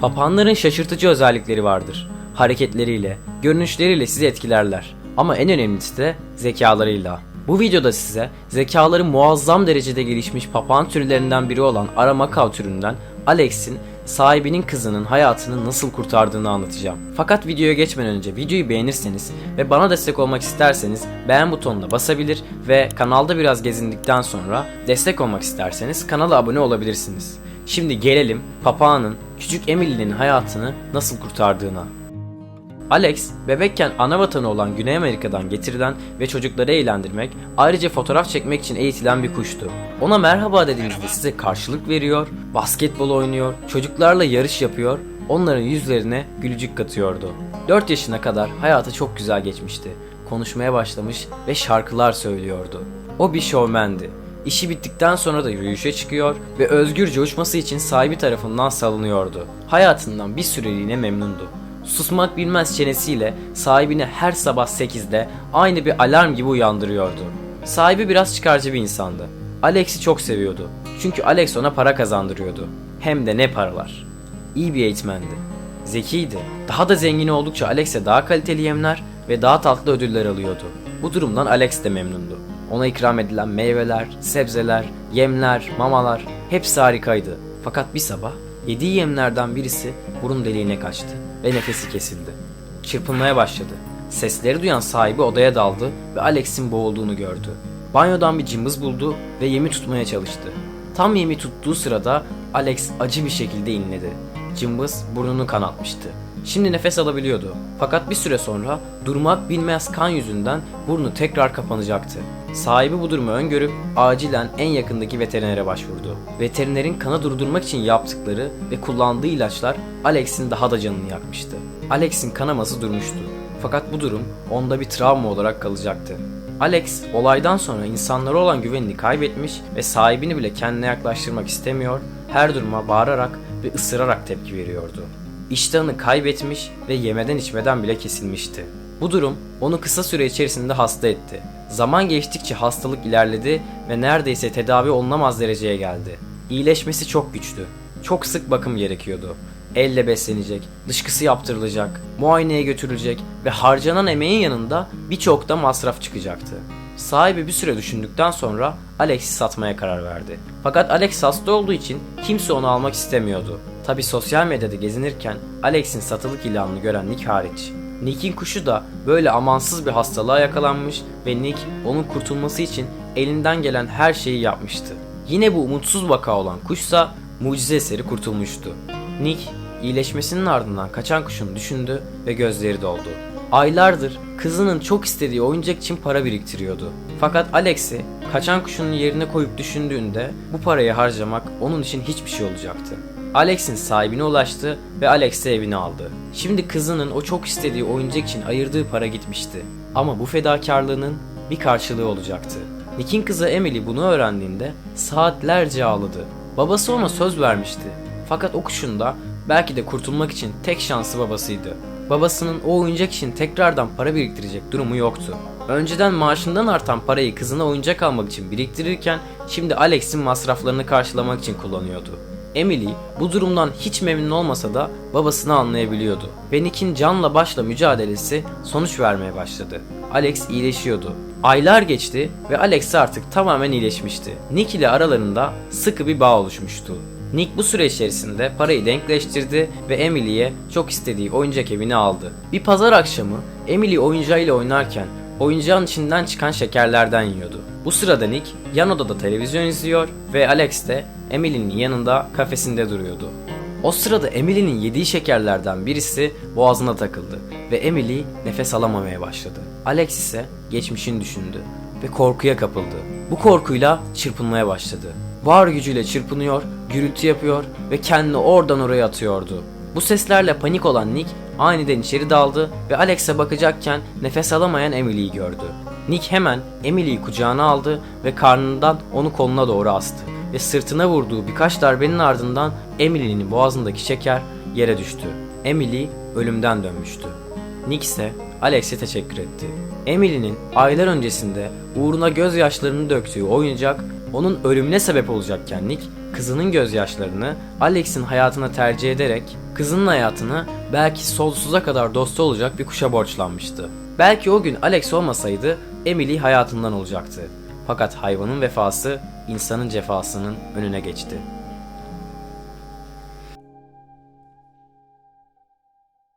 Papağanların şaşırtıcı özellikleri vardır. Hareketleriyle, görünüşleriyle sizi etkilerler. Ama en önemlisi de zekalarıyla. Bu videoda size zekaları muazzam derecede gelişmiş papağan türlerinden biri olan Aramakav türünden Alex'in sahibinin kızının hayatını nasıl kurtardığını anlatacağım. Fakat videoya geçmeden önce videoyu beğenirseniz ve bana destek olmak isterseniz beğen butonuna basabilir ve kanalda biraz gezindikten sonra destek olmak isterseniz kanala abone olabilirsiniz. Şimdi gelelim papağanın küçük Emily'nin hayatını nasıl kurtardığına. Alex, bebekken ana vatanı olan Güney Amerika'dan getirilen ve çocukları eğlendirmek, ayrıca fotoğraf çekmek için eğitilen bir kuştu. Ona merhaba dediğinizde size karşılık veriyor, basketbol oynuyor, çocuklarla yarış yapıyor, onların yüzlerine gülücük katıyordu. 4 yaşına kadar hayatı çok güzel geçmişti. Konuşmaya başlamış ve şarkılar söylüyordu. O bir şovmendi. İşi bittikten sonra da yürüyüşe çıkıyor ve özgürce uçması için sahibi tarafından salınıyordu. Hayatından bir süreliğine memnundu. Susmak bilmez çenesiyle sahibini her sabah 8'de aynı bir alarm gibi uyandırıyordu. Sahibi biraz çıkarcı bir insandı. Alex'i çok seviyordu. Çünkü Alex ona para kazandırıyordu. Hem de ne paralar. İyi bir eğitmendi. Zekiydi. Daha da zengin oldukça Alex'e daha kaliteli yemler ve daha tatlı ödüller alıyordu. Bu durumdan Alex de memnundu. Ona ikram edilen meyveler, sebzeler, yemler, mamalar hepsi harikaydı. Fakat bir sabah yediği yemlerden birisi burun deliğine kaçtı ve nefesi kesildi. Çırpınmaya başladı. Sesleri duyan sahibi odaya daldı ve Alex'in boğulduğunu gördü. Banyodan bir cımbız buldu ve yemi tutmaya çalıştı. Tam yemi tuttuğu sırada Alex acı bir şekilde inledi. Cımbız burnunu kanatmıştı. Şimdi nefes alabiliyordu. Fakat bir süre sonra durmak bilmez kan yüzünden burnu tekrar kapanacaktı. Sahibi bu durumu öngörüp acilen en yakındaki veterinere başvurdu. Veterinerin kanı durdurmak için yaptıkları ve kullandığı ilaçlar Alex'in daha da canını yakmıştı. Alex'in kanaması durmuştu. Fakat bu durum onda bir travma olarak kalacaktı. Alex olaydan sonra insanlara olan güvenini kaybetmiş ve sahibini bile kendine yaklaştırmak istemiyor, her duruma bağırarak ve ısırarak tepki veriyordu. İştahını kaybetmiş ve yemeden içmeden bile kesilmişti. Bu durum onu kısa süre içerisinde hasta etti. Zaman geçtikçe hastalık ilerledi ve neredeyse tedavi olunamaz dereceye geldi. İyileşmesi çok güçtü. Çok sık bakım gerekiyordu. Elle beslenecek, dışkısı yaptırılacak, muayeneye götürülecek ve harcanan emeğin yanında birçok da masraf çıkacaktı. Sahibi bir süre düşündükten sonra Alex'i satmaya karar verdi. Fakat Alex hasta olduğu için kimse onu almak istemiyordu. Tabi sosyal medyada gezinirken Alex'in satılık ilanını gören Nick hariç. Nick'in kuşu da böyle amansız bir hastalığa yakalanmış ve Nick onun kurtulması için elinden gelen her şeyi yapmıştı. Yine bu umutsuz vaka olan kuşsa mucize eseri kurtulmuştu. Nick iyileşmesinin ardından kaçan kuşunu düşündü ve gözleri doldu. Aylardır kızının çok istediği oyuncak için para biriktiriyordu. Fakat Alex'i kaçan kuşunun yerine koyup düşündüğünde bu parayı harcamak onun için hiçbir şey olacaktı. Alex'in sahibine ulaştı ve Alex de evine aldı. Şimdi kızının o çok istediği oyuncak için ayırdığı para gitmişti. Ama bu fedakarlığının bir karşılığı olacaktı. Nick'in kızı Emily bunu öğrendiğinde saatlerce ağladı. Babası ona söz vermişti. Fakat o kuşun da belki de kurtulmak için tek şansı babasıydı. Babasının o oyuncak için tekrardan para biriktirecek durumu yoktu. Önceden maaşından artan parayı kızına oyuncak almak için biriktirirken şimdi Alex'in masraflarını karşılamak için kullanıyordu. Emily bu durumdan hiç memnun olmasa da babasını anlayabiliyordu. Ve Nick'in canla başla mücadelesi sonuç vermeye başladı. Alex iyileşiyordu. Aylar geçti ve Alex artık tamamen iyileşmişti. Nick ile aralarında sıkı bir bağ oluşmuştu. Nick bu süre içerisinde parayı denkleştirdi ve Emily'ye çok istediği oyuncak evini aldı. Bir pazar akşamı Emily oyuncağıyla oynarken oyuncağın içinden çıkan şekerlerden yiyordu. Bu sırada Nick yan odada televizyon izliyor ve Alex de Emily'nin yanında kafesinde duruyordu. O sırada Emily'nin yediği şekerlerden birisi boğazına takıldı ve Emily nefes alamamaya başladı. Alex ise geçmişini düşündü ve korkuya kapıldı. Bu korkuyla çırpınmaya başladı. Var gücüyle çırpınıyor, gürültü yapıyor ve kendini oradan oraya atıyordu. Bu seslerle panik olan Nick aniden içeri daldı ve Alex'e bakacakken nefes alamayan Emily'yi gördü. Nick hemen Emily'yi kucağına aldı ve karnından onu koluna doğru astı ve sırtına vurduğu birkaç darbenin ardından Emily'nin boğazındaki şeker yere düştü. Emily ölümden dönmüştü. Nick ise Alex'e teşekkür etti. Emily'nin aylar öncesinde uğruna gözyaşlarını döktüğü oyuncak onun ölümüne sebep olacakken Nick kızının gözyaşlarını Alex'in hayatına tercih ederek kızının hayatını belki sonsuza kadar dostu olacak bir kuşa borçlanmıştı. Belki o gün Alex olmasaydı Emily hayatından olacaktı. Fakat hayvanın vefası insanın cefasının önüne geçti.